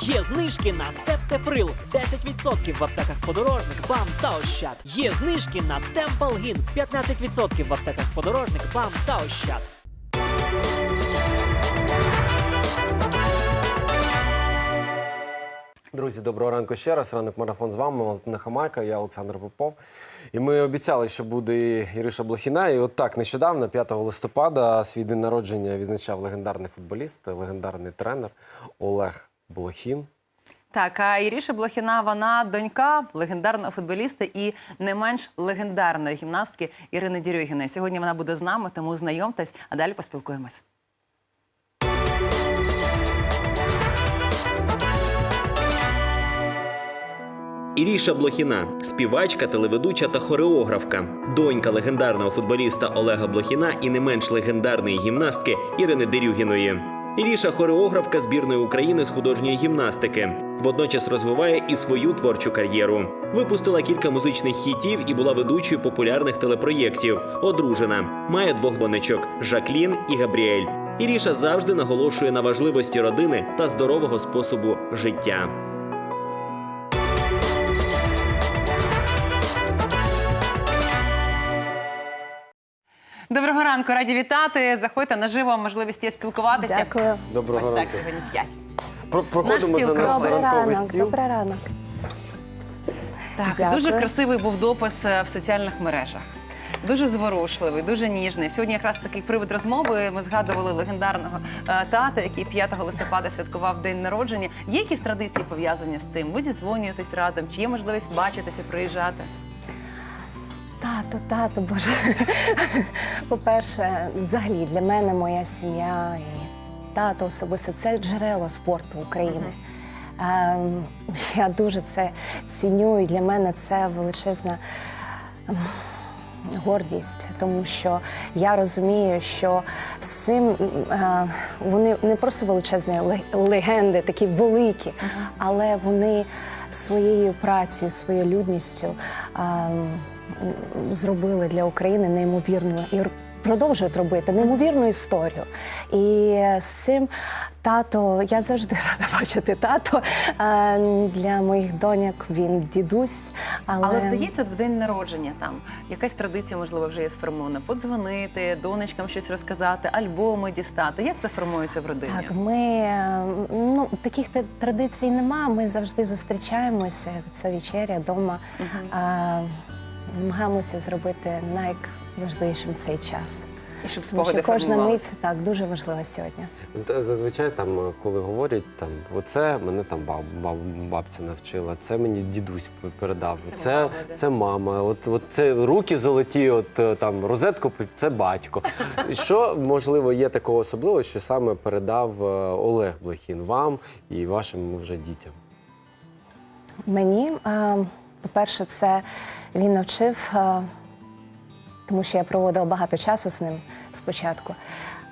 Є знижки на Септеприл 10% в аптеках подорожник, БАМ та Ощад. Є знижки на Темпалгін 15% в аптеках подорожник, БАМ та Ощад. Друзі, доброго ранку ще раз. Ранок марафон з вами. Валентина Хамайка, я Олександр Попов. І ми обіцяли, що буде Іриша Блохіна. І от так нещодавно, 5 листопада, свій день народження відзначав легендарний футболіст, легендарний тренер Олег Блохін. Так, а Іріша Блохіна, вона донька легендарного футболіста і не менш легендарної гімнастки Ірини Дірюгіної. Сьогодні вона буде з нами, тому знайомтесь, а далі поспілкуємось. Іріша Блохіна співачка, телеведуча та хореографка, донька легендарного футболіста Олега Блохіна і не менш легендарної гімнастки Ірини Дерюгіної. Іріша хореографка збірної України з художньої гімнастики. Водночас розвиває і свою творчу кар'єру. Випустила кілька музичних хітів і була ведучою популярних телепроєктів. Одружена, має двох донечок Жаклін і Габріель. Іріша завжди наголошує на важливості родини та здорового способу життя. Ранку, раді вітати. Заходьте наживо, можливість є спілкуватися. Дякую. Доброго Ось так ранку. сьогодні п'ять. Про- Проходимо стіл за наш красивий. Добрий ранковий ранок, стіл. добрий ранок. Так, Дякую. дуже красивий був допис е, в соціальних мережах. Дуже зворушливий, дуже ніжний. Сьогодні якраз такий привид розмови. Ми згадували легендарного е, тата, який 5 листопада святкував день народження. Є якісь традиції пов'язані з цим? Ви зідзвонюєтесь разом? Чи є можливість бачитися, приїжджати? Тато, тато, Боже. По-перше, взагалі для мене моя сім'я і тато особисто це джерело спорту України. Ем, я дуже це ціню, і для мене це величезна ем, гордість, тому що я розумію, що з цим е, вони не просто величезні легенди, такі великі, але вони своєю працею, своєю людністю ем, зробили для України неймовірну і продовжують робити неймовірну історію. І з цим тато, я завжди рада бачити тато. Е, Для моїх доньок він дідусь. Але, Але вдається от в день народження там якась традиція, можливо, вже є сформована. Подзвонити, донечкам щось розказати, альбоми дістати. Як це формується в родині? Так, ми е, ну таких традицій нема. Ми завжди зустрічаємося. Це вечеря вдома. А, намагаємося зробити найважливішим цей час. І щоб Тому що кожна мить так дуже важлива сьогодні. Зазвичай там, коли говорять, там оце мене там баб, баб, бабця навчила, це мені дідусь передав. Це Це, мама, це, мама. От, от це руки золоті, от е, там розетку це батько. Що можливо є такого особливого, що саме передав е, Олег Блохін вам і вашим вже дітям? Мені, е, по-перше, це він навчив, е, тому що я проводила багато часу з ним спочатку.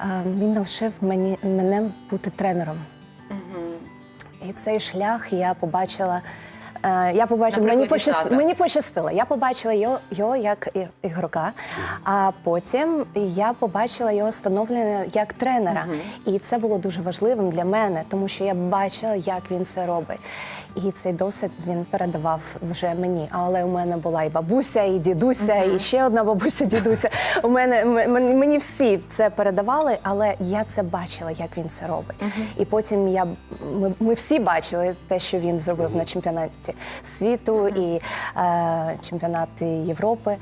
Е, Він навчив мені, мене бути тренером. І цей шлях я побачила. Е, Я побачила, мені, пощас... мені пощастило. Я побачила його, його як ігрока, а потім я побачила його становлення як тренера. І це було дуже важливим для мене, тому що я бачила, як він це робить. І цей досвід він передавав вже мені. Але у мене була і бабуся, і дідуся, і ще одна бабуся, дідуся. У мене мені мені всі це передавали, але я це бачила, як він це робить. І потім я ми, ми всі бачили те, що він зробив на чемпіонаті світу і е, чемпіонати Європи.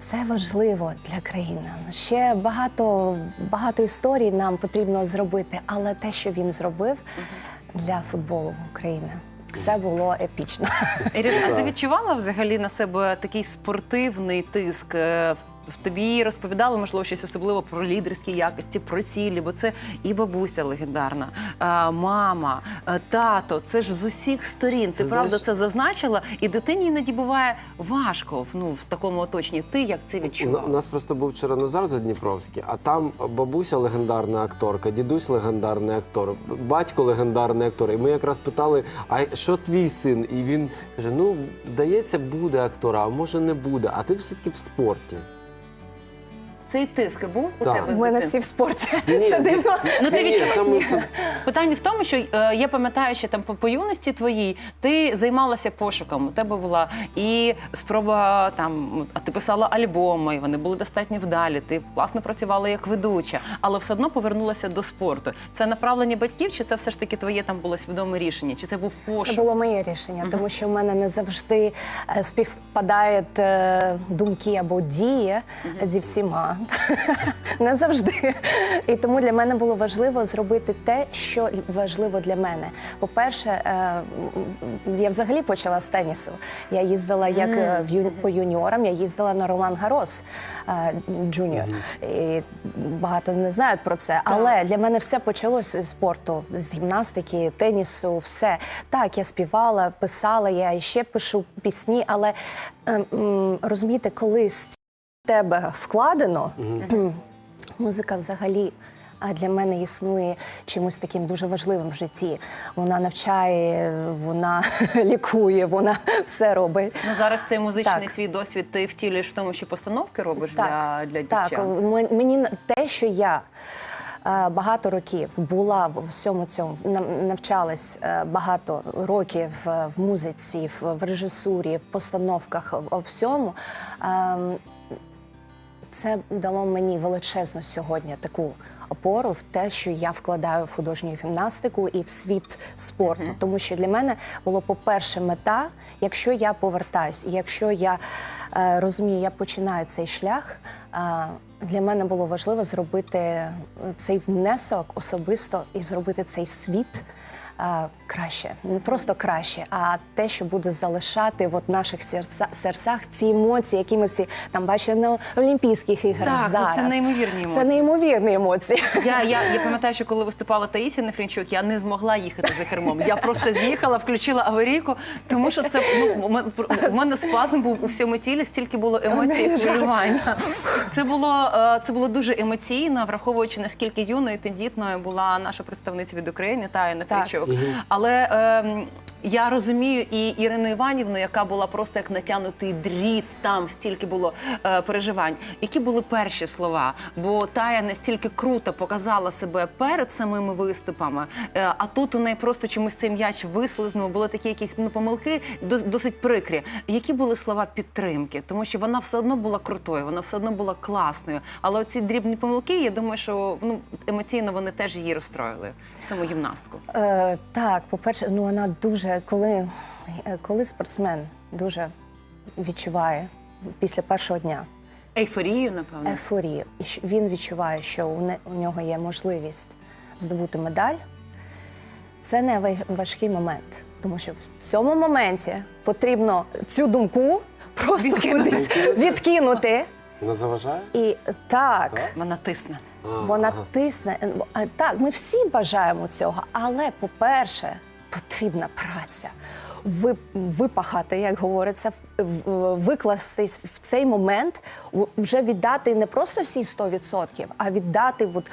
Це важливо для країни. Ще багато, багато історій нам потрібно зробити, але те, що він зробив для футболу України, це було епічно. Іриш, а ти відчувала взагалі на себе такий спортивний тиск? Е, в- В тобі розповідали, можливо, щось особливо про лідерські якості, про цілі, бо це і бабуся легендарна, е, мама, е, тато. Це ж з усіх сторін. Ти правда це зазначила, і дитині іноді буває важко ну, в такому оточенні. Ти як це У, відчувала? у нас просто був вчора Назар Задніпровський, а там бабуся легендарна акторка, дідусь легендарний актор, батько легендарний актор. І ми якраз питали: а що твій син? І він каже: Ну, здається, буде актора, а може не буде. А ти все-таки в спорті. Цей тиск був у Так. тебе з У мене дитинства? всі в спорті. Ні, Це дивно. Ну, ти ні, відчув- саме це- Питання в тому, що е, я пам'ятаю, що там по, по юності твоїй ти займалася пошуком. У тебе була і спроба там, а ти писала альбоми, і вони були достатньо вдалі. Ти класно працювала як ведуча, але все одно повернулася до спорту. Це направлення батьків, чи це все ж таки твоє там було свідоме рішення? Чи це був пошук? Це було моє рішення, тому що в мене не завжди е, співпадають е, думки або дії зі всіма. Не завжди. І тому для мене було важливо зробити те, що важливо для мене. По-перше, е, я взагалі почала з тенісу. Я їздила як ю- по юніорам, я їздила на Ролан Гарос е, джуніор. І багато не знають про це. Але для мене все почалося з спорту, з гімнастики, тенісу, все. Так, я співала, писала, я ще пишу пісні, але ем, розумієте, коли з тебе вкладено, музика взагалі. А для мене існує чимось таким дуже важливим в житті. Вона навчає, вона лікує, вона все робить. Ну зараз цей музичний Так. свій досвід ти втілюєш в тому, що постановки робиш для, для дівчат. Так, мені на- те, що я е, багато років була в всьому цьому, навчалась е, багато років е, в музиці, в, в режисурі, в постановках, в, всьому. Це дало мені величезну сьогодні таку опору в те, що я вкладаю в художню гімнастику і в світ спорту. Тому що для мене було, по-перше, мета, якщо я повертаюсь, і якщо я е, розумію, я починаю цей шлях. е, для мене було важливо зробити цей внесок особисто і зробити цей світ краще, не просто краще, а те, що буде залишати в наших серця, серцях ці емоції, які ми всі там бачили на Олімпійських іграх. Так, ну, зараз. це неймовірні Це неймовірні емоції. Я, я, я пам'ятаю, що коли виступала Таїсія Нефрінчук, я не змогла їхати за кермом. Я просто з'їхала, включила аварійку, тому що це ну, у мене- спазм був у всьому тілі, стільки було емоцій і хвилювання. Це було, е, це було дуже емоційно, враховуючи наскільки юною і тендітною була наша представниця від України Тая Нефрінчук. Але ем, я розумію і Ірину Іванівну, яка була просто як натягнутий дріт, там стільки було е, переживань. Які були перші слова? Бо Тая настільки круто показала себе перед самими виступами, е, а тут у неї просто чомусь цей м'яч вислизнув, були такі якісь ну, помилки, дос- досить прикрі. Які були слова підтримки? Тому що вона все одно була крутою, вона все одно була класною. Але оці дрібні помилки, я думаю, що ну емоційно вони теж її розстроїли, саму гімнастку. Е, так, по-перше, ну вона дуже, коли, е, коли спортсмен дуже відчуває після першого дня Ейфорію, напевно. ейфорію, і він відчуває, що у, не, у нього є можливість здобути медаль, це не важкий момент. Тому що в цьому моменті потрібно цю думку просто кудись відкинути. Не заважає? І так, Так? Вона тисне. Вона ага. тисне. Так, ми всі бажаємо цього, але, по-перше, потрібна праця. Випахати, як говориться, викластись в цей момент, вже віддати не просто всі 100%, а віддати от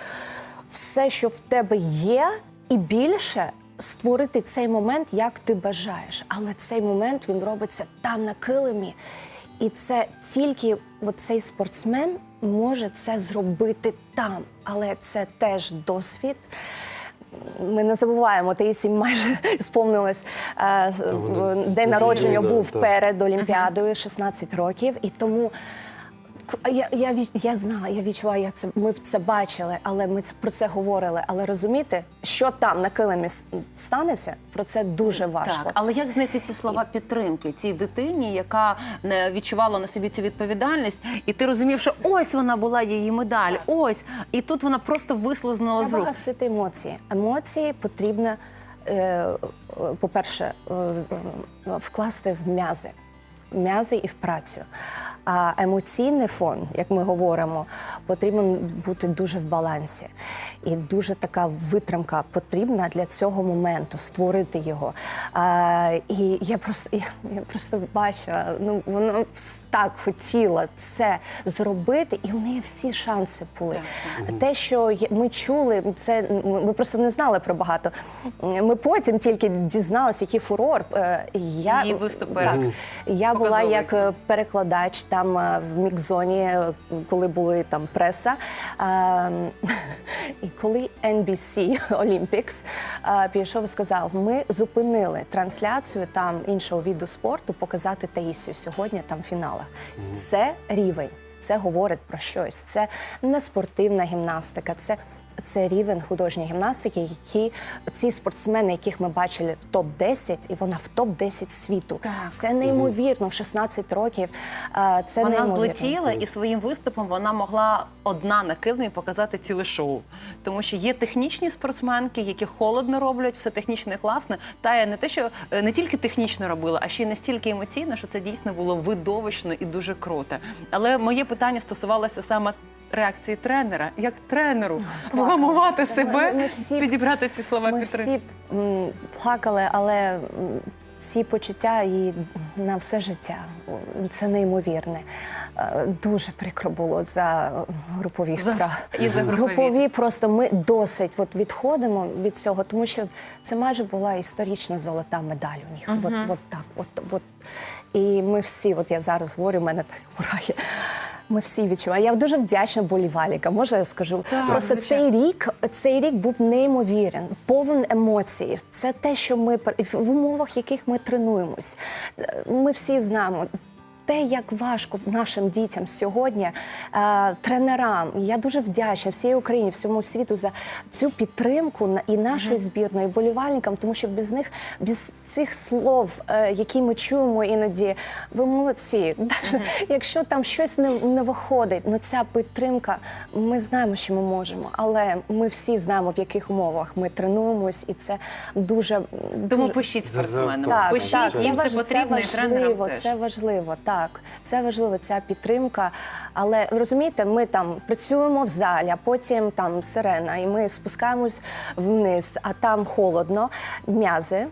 все, що в тебе є, і більше створити цей момент, як ти бажаєш. Але цей момент він робиться там на килимі. І це тільки от цей спортсмен може це зробити там. Але це теж досвід. Ми не забуваємо, Таїсі майже сповнилось е, день народження був перед Олімпіадою 16 років, і тому. Я, я, від- я знаю, я відчуваю, я це, ми це бачили, але ми про це говорили. Але розумієте, що там на килимі станеться, про це дуже важко. Так, але як знайти ці слова підтримки цій дитині, яка не відчувала на собі цю відповідальність, і ти розумів, що ось вона була її медаль, ось, і тут вона просто вислизнула з рук. гасити емоції. Емоції потрібно, е, е, по-перше, е, е, вкласти в м'язи. М'язи і в працю. А емоційний фон, як ми говоримо, потрібен бути дуже в балансі. І дуже така витримка потрібна для цього моменту, створити його. А, і я просто, я, я просто бачила, ну вона так хотіла це зробити, і у неї всі шанси були. Те, що ми чули, це ми ми просто не знали про багато. Ми потім тільки дізналися, який фурор. Е, Я, Її виступи так, я була як е, перекладач. Там е, в мікзоні, е, коли були там преса. Е, І коли NBC Olympics е, пішов і сказав, ми зупинили трансляцію там іншого віду спорту, показати Таїсію сьогодні там в фіналах. Це рівень. Це говорить про щось. Це не спортивна гімнастика, це, це рівень художньої гімнастики, які ці спортсмени, яких ми бачили в топ 10 і вона в топ 10 світу. Так. Це неймовірно в 16 років. е, Це Вона неймовірно. злетіла і своїм виступом вона могла одна на килимі показати ціле шоу. Тому що є технічні спортсменки, які холодно роблять, все технічно і класно. Та я не те, що е, не тільки технічно робила, а ще й настільки емоційно, що це дійсно було видовищно і дуже круто. Але моє питання стосувалося саме. Реакції тренера, як тренеру, вгамувати себе, ми всі- підібрати ці слова Ми підтримки. всі м, плакали, але ці почуття і на все життя. Це неймовірне. Е, Дуже прикро було за групові справи. і за групові. просто ми досить от відходимо від цього, тому що це майже була історична золота медаль у них. От, от так, от, от. І ми всі, от я зараз говорю, в мене так мурає. Ми всі відчуваємо. Я дуже вдячна болівалікам, може я скажу. Так, Просто звичайно. цей рік, цей рік був неймовірен, повен емоцій. Це те, що ми в умовах, яких ми тренуємось. Ми всі знаємо. Те, як важко нашим дітям сьогодні, е, тренерам, я дуже вдячна всій Україні, всьому світу за цю підтримку на- і нашої збірної, і болівальникам, тому що без них, без цих слов, е, які ми чуємо іноді, ви молодці. Даже якщо там щось не, не виходить, ну ця підтримка, ми знаємо, що ми можемо, але ми всі знаємо, в яких умовах ми тренуємось, і це дуже Тому пишіть спортсменам, за- пишіть, так, їм це важ- потрібно і тренерам важливо, теж. це важливо, так. Це важливо, ця підтримка. Але розумієте, ми там працюємо в залі, а потім там сирена, і ми спускаємось вниз, а там холодно, м'язи.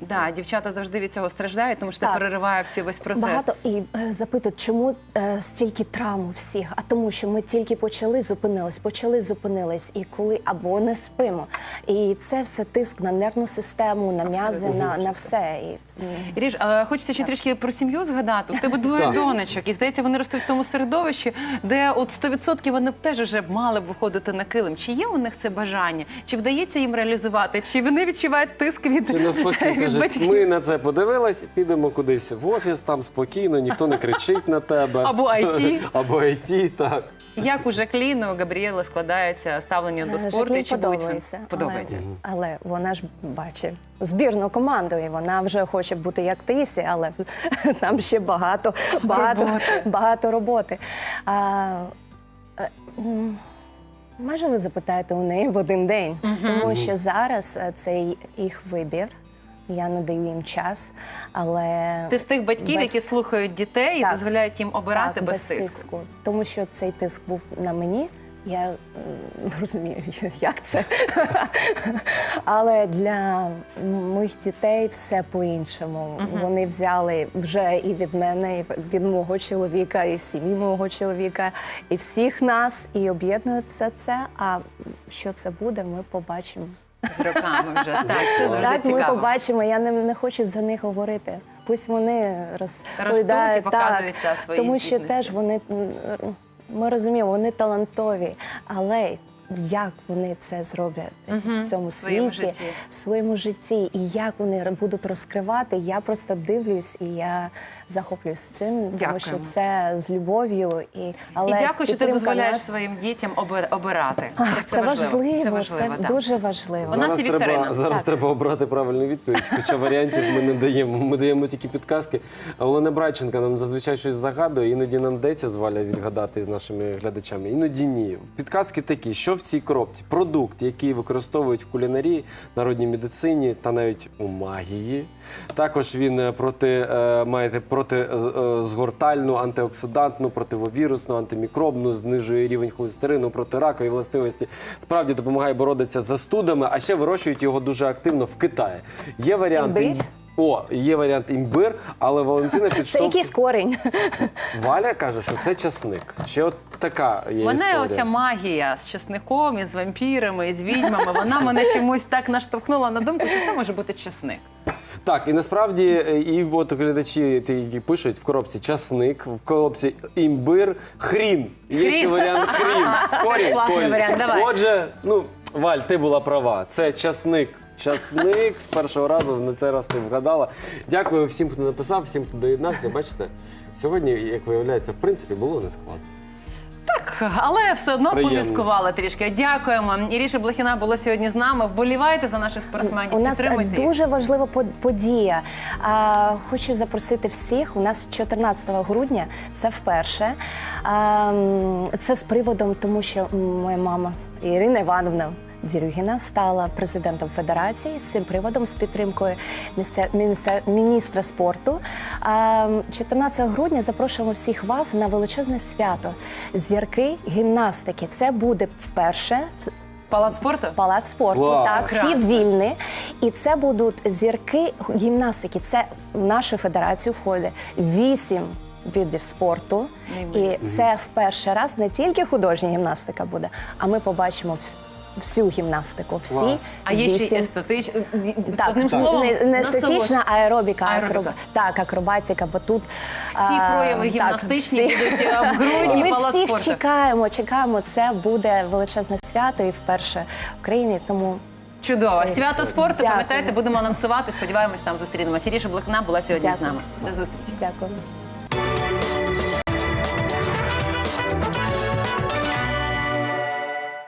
Да, дівчата завжди від цього страждають, тому що це Так. перериває всі весь процес. Багато і е, запитують, чому е, стільки травм у всіх? А тому, що ми тільки почали, зупинились, почали, зупинились, і коли або не спимо. І це все тиск на нервну систему, на м'язи, на, на все. І, м, Іріж, а хочеться ще трішки про сім'ю згадати. У тебе двоє Так. донечок, і здається, вони ростуть в тому середовищі, де от 100% вони б теж вже мали б виходити на килим. Чи є у них це бажання? Чи вдається їм реалізувати? Чи вони відчувають тиск від, Чи навпаки, каже, батьків? ми на це подивились, підемо кудись в офіс, там спокійно, ніхто не кричить на тебе. Або IT. Або IT, так. Як у Жакліну Габріели складається ставлення до Е, спорту? Жаклін і чи будуть вони? подобається. Подобається. Але, але вона ж бачить збірну команду, і вона вже хоче бути як Таїсі, але там ще багато, багато, Роботи. багато роботи. А, е, м, Може, ви запитаєте у неї в один день, тому що зараз е, це й- їх вибір. Я надаю їм час, але Ти з тих батьків, без- які слухають дітей і дозволяють їм обирати так, без, тиску. Тому що цей тиск був на мені. Я розумію, як це. Але для моїх дітей все по-іншому. Вони взяли вже і від мене, і від мого чоловіка, і сім'ї мого чоловіка, і всіх нас, і об'єднують все це. А що це буде, ми побачимо. З роками вже. Так, це завжди Так, ми побачимо. Я не, не хочу за них говорити. Пусть вони розповідають, і показують, так, та, свої тому що теж вони ми розуміємо, вони талантові, але як вони це зроблять в цьому світі, житті. в своєму житті, і як вони будуть розкривати, я просто дивлюсь і я захоплююсь цим, тому Дякуємо. що це з любов'ю. І, але І дякую, що ти підтримка дозволяєш нас- своїм дітям оби- обирати. Ах, це, важливо, це, важливо, так. дуже важливо. У нас зараз є вікторина. треба, зараз Так. треба обрати правильну відповідь, хоча варіантів ми не даємо. Ми даємо тільки підказки. А Олена Брайченка нам зазвичай щось загадує, іноді нам вдається з Валя відгадати з нашими глядачами, іноді ні. Підказки такі, що в цій коробці? Продукт, який використовують в кулінарії, народній медицині та навіть у магії. Також він е, проти, е, має проти е, е, згортальну, антиоксидантну, противовірусну, антимікробну, знижує рівень холестерину, протиракові властивості. Справді допомагає боротися з застудами, а ще вирощують його дуже активно в Китаї. Є варіант Імбир? О, є варіант імбир, але Валентина Це якийсь корінь. Валя каже, що це часник. Ще от така є Мене історія. оця магія з чесником, і з вампірами, і з відьмами, вона мене чомусь так наштовхнула на думку, що це може бути чесник. Так, і насправді, е, і от глядачі, які пишуть в коробці часник, в коробці імбир, хрін. Є ще Хрін. варіант хрін. Корінь, Класний корінь. варіант, давай. Отже, ну, Валь, ти була права. Це часник. Часник з першого разу на цей раз ти вгадала. Дякую всім, хто написав, всім, хто доєднався. Бачите, сьогодні, як виявляється, в принципі, було не складно. Так, але все одно Приємно. трішки. Дякуємо. Іріша Блохіна була сьогодні з нами. Вболівайте за наших спортсменів. У нас підтримуйте їх. дуже важлива под- подія. А, хочу запросити всіх. У нас 14 грудня це вперше. А, м, це з приводом, тому що моя мама Ірина Івановна. Дірюгіна стала президентом федерації з цим приводом, з підтримкою міністра спорту. А, м, 14 грудня запрошуємо всіх вас на величезне свято зірки гімнастики. Це буде вперше Палац спорту? Палац спорту, Клас. так, вхід вільний. І це будуть зірки гімнастики. Це в нашу федерацію входить вісім видів спорту. Неймовірно. І це в перший раз не тільки художня гімнастика буде, а ми побачимо всю гімнастику. Всі Клас. А є ще естетична. Так, Одним так. словом, не, не естетична, а аеробіка, Аеробіка. акроб... так, акробатика, бо тут Всі а, прояви так, гімнастичні всі. будуть е, в грудні ми Палац всіх спорту. чекаємо, чекаємо. Це буде величезне свято і вперше в Україні. Тому Чудово. Це- Свято спорту, Дякую. пам'ятаєте, будемо анонсувати. Сподіваємось, там зустрінемося. Іріша Блохіна була сьогодні з нами. До зустрічі. дякую.